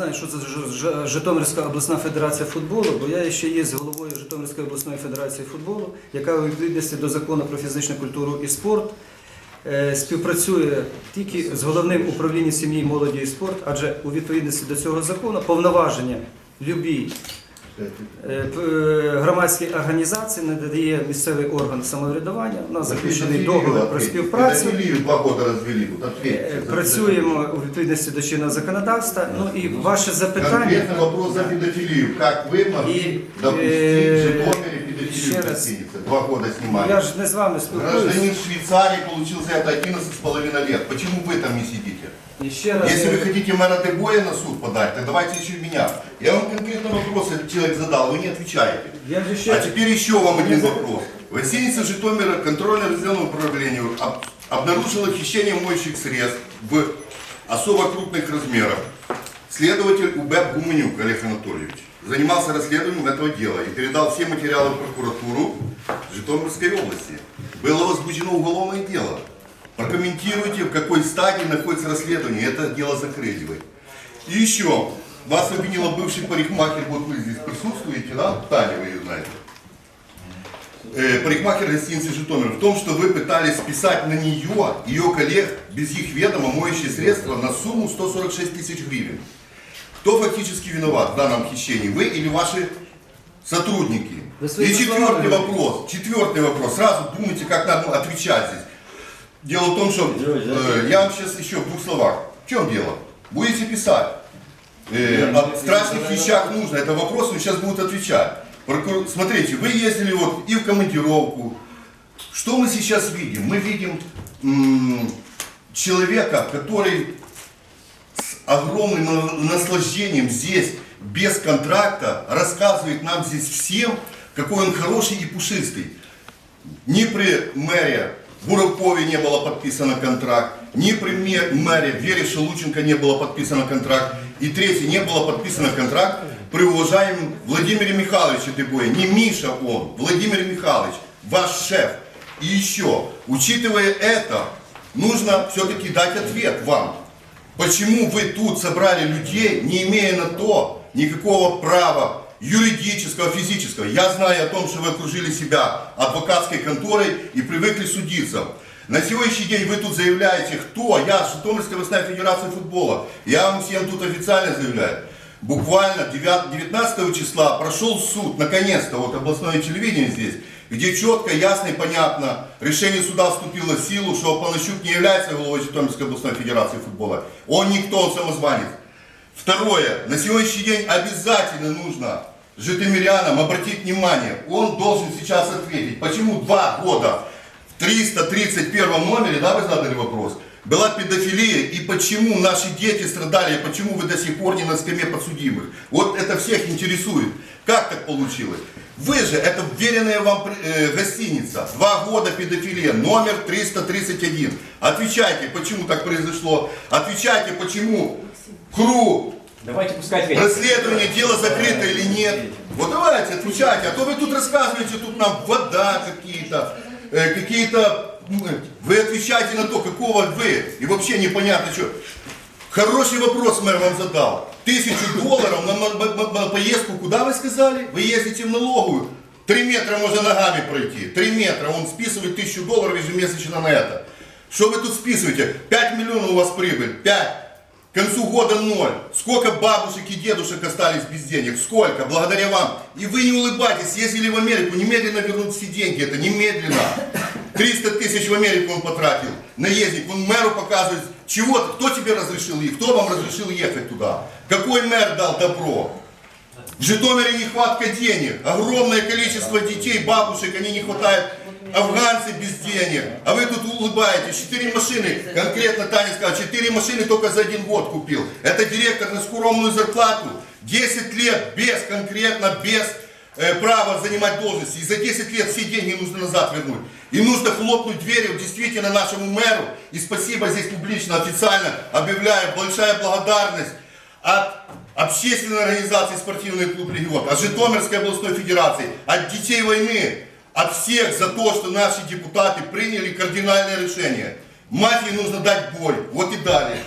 Знаю, що це Житомирська обласна федерація футболу, бо я ще є з головою Житомирської обласної федерації футболу, яка у відповідності до закону про фізичну культуру і спорт е, співпрацює тільки з головним управлінням сім'ї, молоді і спорт, адже у відповідності до цього закону повноваження любій громадській організації надає місцевий орган самоврядування. У нас заключений договір про співпрацю. Педофилию два года развели. Вот Е, ответьте. за Працюємо у відповідності до чинного законодавства. Ну і ваше педофилию. запитання. Конкретный вопрос за педофилию. Как вы могли И, допустить э, в Житомире еще педофилию в раз. Два года снимали. Я ж не з вами. Гражданин Швейцарии получил за это 11,5 лет. Почему вы там не сидите? І ще раз Если я- вы хотите мэра Дебоя на суд подать, то давайте еще и меня. Я вам конкретно вопрос этот человек задал, вы не отвечаете. я же ще А теперь еще вам один вопрос. В гостинице Житомира контрольно-разведенному управлению об- обнаружило хищение моющих средств в особо крупных размерах. Следователь УБЭП Гуменюк Олег Анатольевич занимался расследованием этого дела и передал все материалы в прокуратуру Житомирской области. Было возбуждено уголовное дело. Прокомментируйте, в какой стадии находится расследование. Это дело закрыливает. И еще, вас обвинила бывший парикмахер, вот вы здесь присутствуете, да? Таня, вы ее знаете. Э, парикмахер гостиницы Житомир в том, что вы пытались списать на нее, ее коллег, без их ведома, моющие средства на сумму 146 тысяч гривен. Кто фактически виноват в данном хищении? Вы или ваши сотрудники? И четвертый вопрос. Четвертый вопрос. Сразу думайте, как надо отвечать здесь. Дело в том, что э, я вам сейчас еще в двух словах. В чем дело? Будете писать. Э, о страшных вещах нужно. Это вопрос, он сейчас будет отвечать. Прокур- Смотрите, вы ездили вот и в командировку. Что мы сейчас видим? Мы видим человека, который огромным на- наслаждением здесь, без контракта, рассказывает нам здесь всем, какой он хороший и пушистый. Ни при мэре Буракове не было подписано контракт, ни при мэре Вере Шелученко не было подписано контракт, и третий, не было подписано контракт при уважаемом Владимире Михайловиче Дебое. Не Миша он, Владимир Михайлович, ваш шеф. И еще, учитывая это, нужно все-таки дать ответ вам. Почему вы тут собрали людей, не имея на то никакого права юридического, физического? Я знаю о том, что вы окружили себя адвокатской конторой и привыкли судиться. На сегодняшний день вы тут заявляете, кто? Я, Житомирская областная федерация футбола. Я вам всем тут официально заявляю. Буквально 9 19 числа прошел суд, наконец-то, вот областное телевидение здесь, где четко, ясно и понятно решение суда вступило в силу, что Панащук не является главой Житомирской областной федерации футбола. Он никто, он самозванец. Второе. На сегодняшний день обязательно нужно житомирянам обратить внимание. Он должен сейчас ответить, почему два года в 331 номере, да, вы задали вопрос, была педофилия и почему наши дети страдали, и почему вы до сих пор не на скамье подсудимых. Вот это всех интересует. Как так получилось? Вы же, это вверенная вам э, гостиница, два года педофилия, номер 331. Отвечайте, почему так произошло. Отвечайте, почему КРУ Давайте ответит. Расследование, дело закрыто или нет? Вот давайте, отвечайте, а то вы тут рассказываете, тут нам вода какие-то, э, какие-то... Вы отвечайте на то, какого вы, и вообще непонятно что. Хороший вопрос мэр вам задал. Тысячу долларов на, поездку, куда вы сказали? Вы ездите в налоговую. Три метра можно ногами пройти. Три метра, он списывает тысячу долларов ежемесячно на это. Что вы тут списываете? Пять миллионов у вас прибыль, пять. К концу года ноль. Сколько бабушек и дедушек остались без денег? Сколько? Благодаря вам. И вы не улыбайтесь, съездили в Америку, немедленно вернуть все деньги. Это немедленно. 300 тысяч в Америку он потратил. Наездник. Он мэру показывает, чего кто тебе разрешил ехать, кто вам разрешил ехать туда. Какой мэр дал добро? В Житомире нехватка денег, огромное количество детей, бабушек, они не хватает, афганцы без денег, а вы тут улыбаетесь, четыре машины, конкретно Таня сказала, четыре машины только за один год купил, это директор на скромную зарплату, 10 лет без, конкретно без э, права занимать должности, и за 10 лет все деньги нужно назад вернуть, и нужно хлопнуть дверью действительно нашему мэру, и спасибо здесь публично, официально объявляю, большая благодарность от общественной организации спортивный клуб «Регион», от Житомирской областной федерации, от детей войны, от всех за то, что наши депутаты приняли кардинальное решение. Мафии нужно дать бой. Вот и далее.